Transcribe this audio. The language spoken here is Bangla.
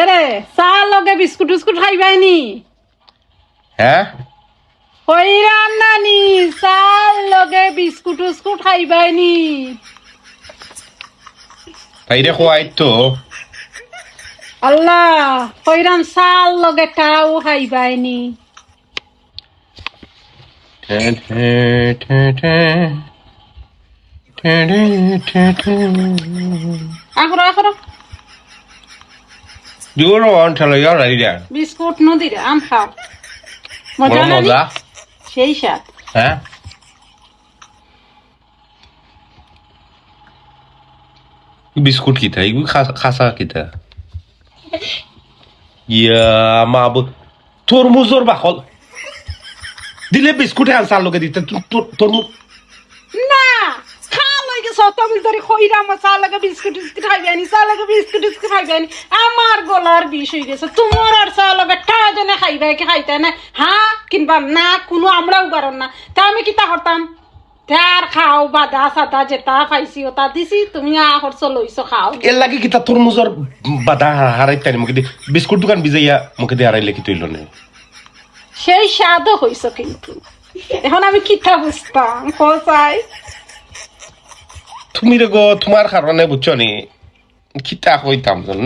এরে চা লগে বিস্কুট বিস্কুট খাইবাইনি হ্যাঁ হইরাম নানি চা লগে বিস্কুট বিস্কুট খাইবাইনি বাইরে খোয়াই তো। আল্লাহ হইরাম চাল লগে টাও খাইবাইনি আখরো আখরো জোর অন ঠেলো ইয়ার রাড়ি দেন বিস্কুট নদীরে আম খাও। মজা বড় নানি? মজা। সেই সাথ হ্যাঁ বিস্কুট কিতা? এগুলো খাসা কিতা? ইয়া মাবু তরমুজর বাকল। দিলে বিস্কুটে আনসার লোকে দিতে। তরমুজ খা লই গেছ তুমি ধরে খইরাম চা লগে বিস্কুট বিস্কুট খাইবাইনি চা লগে বিস্কুট বিস্কুট খাইবাইনি আমার গলার বিষ হয়ে গেছে। তোমার আর চা লগে টা জনে খাইবাই কি খাইতে না? হ্যাঁ? কিনবা না কোনো আমরাও পারন না। তা আমি কিতা করতাম? তার খাও বাদা সাদা যেটা পাইছি ওটা দিছি তুমি আহরছ লইছ খাও। এর লাগে কিতা তরমুজর মুখে দিয়ে বিস্কুট দোকান বিজাইয়া মুখে দিয়ে হারাইলে কি তৈল নেই সেই স্বাদও হইছ কিন্তু। এখন আমি কিতা বুঝতাম কসাই তুমি রে গো তোমার কারণে বুঝছ নি? কিতা কইতাম জানো?